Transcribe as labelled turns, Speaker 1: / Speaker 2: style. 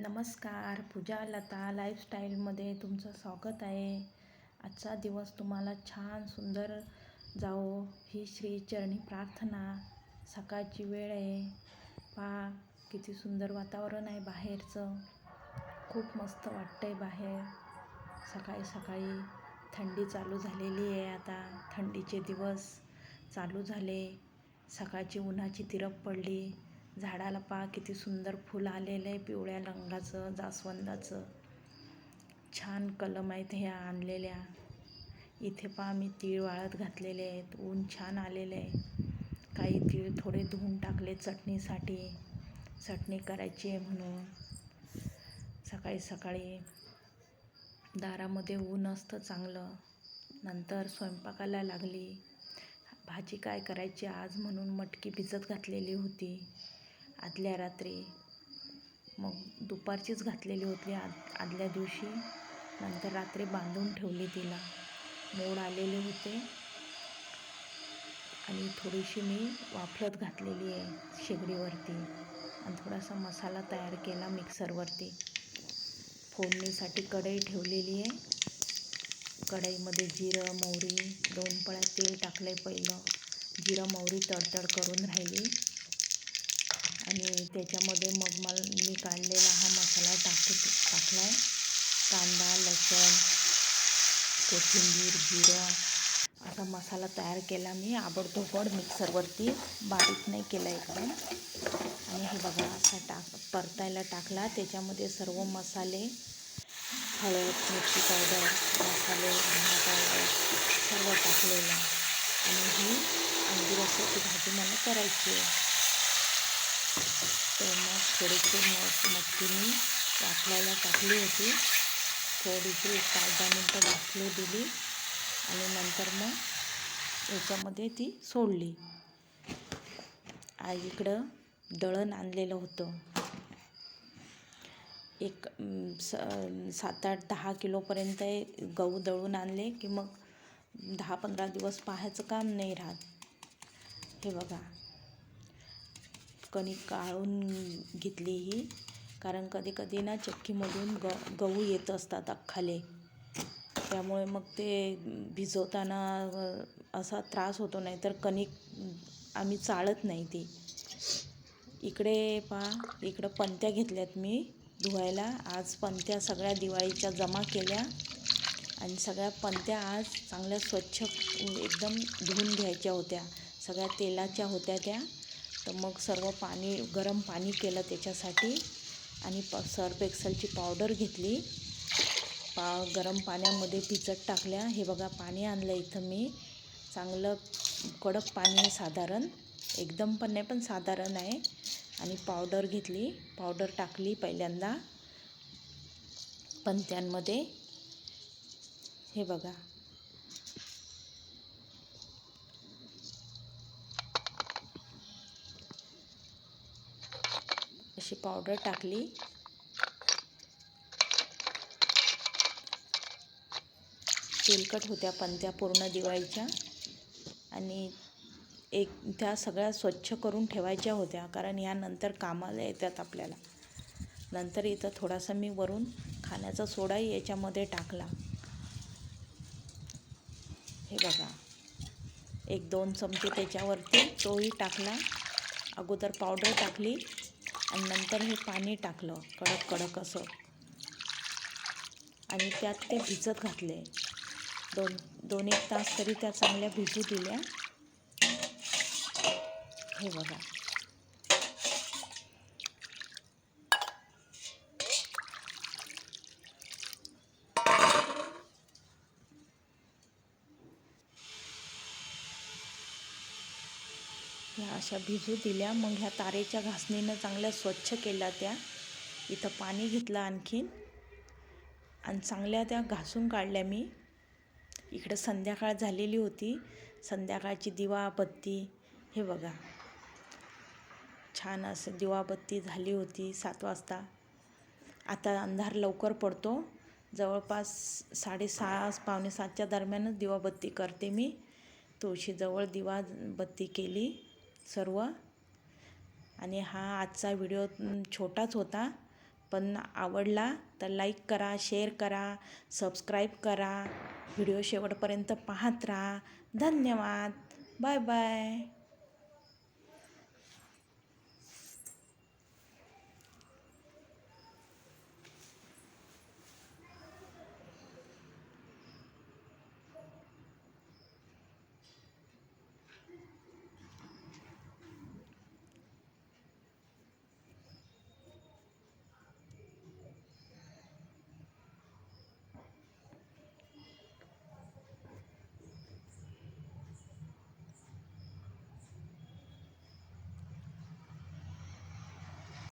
Speaker 1: नमस्कार पूजा लता लाईफस्टाईलमध्ये तुमचं स्वागत आहे. आजचा दिवस तुम्हाला छान सुंदर जाओ ही श्री चरणी प्रार्थना. सकाळची वेळ आहे. पहा किती सुंदर वातावरण आहे बाहेरचं. खूप मस्त वाटतं आहे बाहेर. सकाळी सकाळी थंडी चालू झालेली आहे आता. थंडीचे दिवस चालू झाले. सकाळची उन्हाची तिरप पडली. झाडाला पहा किती सुंदर फुल आलेलं आहे पिवळ्या रंगाचं जास्वंदाचं. छान कलम आहेत ह्या आणलेल्या. इथे पहा मी तीळ वाळत घातलेले आहेत. ऊन छान आलेलं आहे. काही तीळ थोडे धुवून टाकले चटणीसाठी. चटणी करायची आहे म्हणून. सकाळी सकाळी दारामध्ये ऊन असतं चांगलं. नंतर स्वयंपाकाला लागली. भाजी काय करायची आज म्हणून मटकी भिजत घातलेली होती. आदल्या रात्री. मग दुपारचीच घातलेली होती आद आदल्या दिवशी. नंतर रात्री बांधून ठेवली तिला. मोड आलेले होते. आणि थोडीशी मी वाफलत घातलेली आहे शेगडीवरती. आणि थोडासा मसाला तयार केला मिक्सरवरती. फोडणीसाठी कढई ठेवलेली आहे. कढईमध्ये जिरं मोहरी दोन पळ्या तेल टाकलं आहे पहिलं. जिरं मोहरी तडतड करून राहिली. आणि त्याच्यामध्ये मग मला मी काढलेला हा मसाला टाकत टाकला आहे कांदा लसूण कोथिंबीर जिरं असा मसाला तयार केला मी. आबडधोबड मिक्सरवरती. बारीक नाही केला एकदम. आणि हे बघा असा टाक परतायला टाकला. त्याच्यामध्ये सर्व मसाले हळद मिरची पावडर मसाले धना पावडर सर्व टाकलेलं. आणि ही अंडी रसाची भाजी मला करायची आहे. तर मग थोडीशी मग मटकी मी वाफलायला टाकली होती. थोडीशी एक पाच दहा मिनटं वाफलू दिली आणि नंतर मग याच्यामध्ये ती सोडली. आई इकडं दळण आणलेलं होतं. एक स सात आठ दहा किलोपर्यंत गहू दळून आणले की मग दहा पंधरा दिवस पाहायचं काम नाही राहत. हे बघा. कणिक काढून घेतली ही. कारण कधी कधी ना चक्कीमधून ग गहू येत असतात अख्खाले. त्यामुळे मग ते भिजवताना असा त्रास होतो नाही तर कणिक आम्ही चाळत नाही ती. इकडे पहा इकडं पंत्या घेतल्यात मी धुवायला. आज पंत्या सगळ्या दिवाळीच्या जमा केल्या. आणि सगळ्या पंत्या आज चांगल्या स्वच्छ एकदम धुवून घ्यायच्या होत्या. सगळ्या तेलाच्या होत्या त्या. तर मग सर्व पाणी गरम पाणी केलं त्याच्यासाठी आणि प सर्फ एक्सेलची पावडर घेतली. पा गरम पाण्यामध्ये भिजत टाकल्या. हे बघा पाणी आणलं इथं मी. चांगलं कडक पाणी आहे साधारण. एकदम पण नाही पण साधारण आहे. आणि पावडर घेतली. पावडर टाकली पहिल्यांदा. पंत्यांमध्ये हे बघा. अशी पावडर टाकली. तेलकट होत्या पंत्या पूर्ण दिवाळीच्या. आणि एक त्या सगळ्या स्वच्छ करून ठेवायच्या होत्या कारण यानंतर कामाला येतात आपल्याला. नंतर इथं थोडासा मी वरून खाण्याचा सोडाही याच्यामध्ये टाकला. हे बघा. एक दोन चमचे त्याच्यावरती तोही टाकला. अगोदर पावडर टाकली. आणि नंतर हे पाणी टाकलं कडक कडक असं. आणि त्यात ते भिजत घातले. दोन दोन एक तास तरी त्या चांगल्या भिजू दिल्या. हे बघा ह्या अशा भिजू दिल्या. मग ह्या तारेच्या घासणीनं चांगल्या स्वच्छ केल्या त्या. इथं पाणी घेतलं आणखीन. आणि चांगल्या त्या घासून काढल्या मी. इकडं संध्याकाळ झालेली होती. संध्याकाळची दिवाबत्ती. हे बघा. छान असं दिवाबत्ती झाली होती सात वाजता. आता अंधार लवकर पडतो. जवळपास साडेसहा पावणे सातच्या दरम्यानच दिवाबत्ती करते मी. तुळशीजवळ दिवाबत्ती केली. सर्व. आणि हा आजचा व्हिडिओ छोटाच होता पण आवडला तर लाईक करा शेअर करा सबस्क्राईब करा. व्हिडिओ शेवटपर्यंत पाहत राहा. धन्यवाद. Bye bye.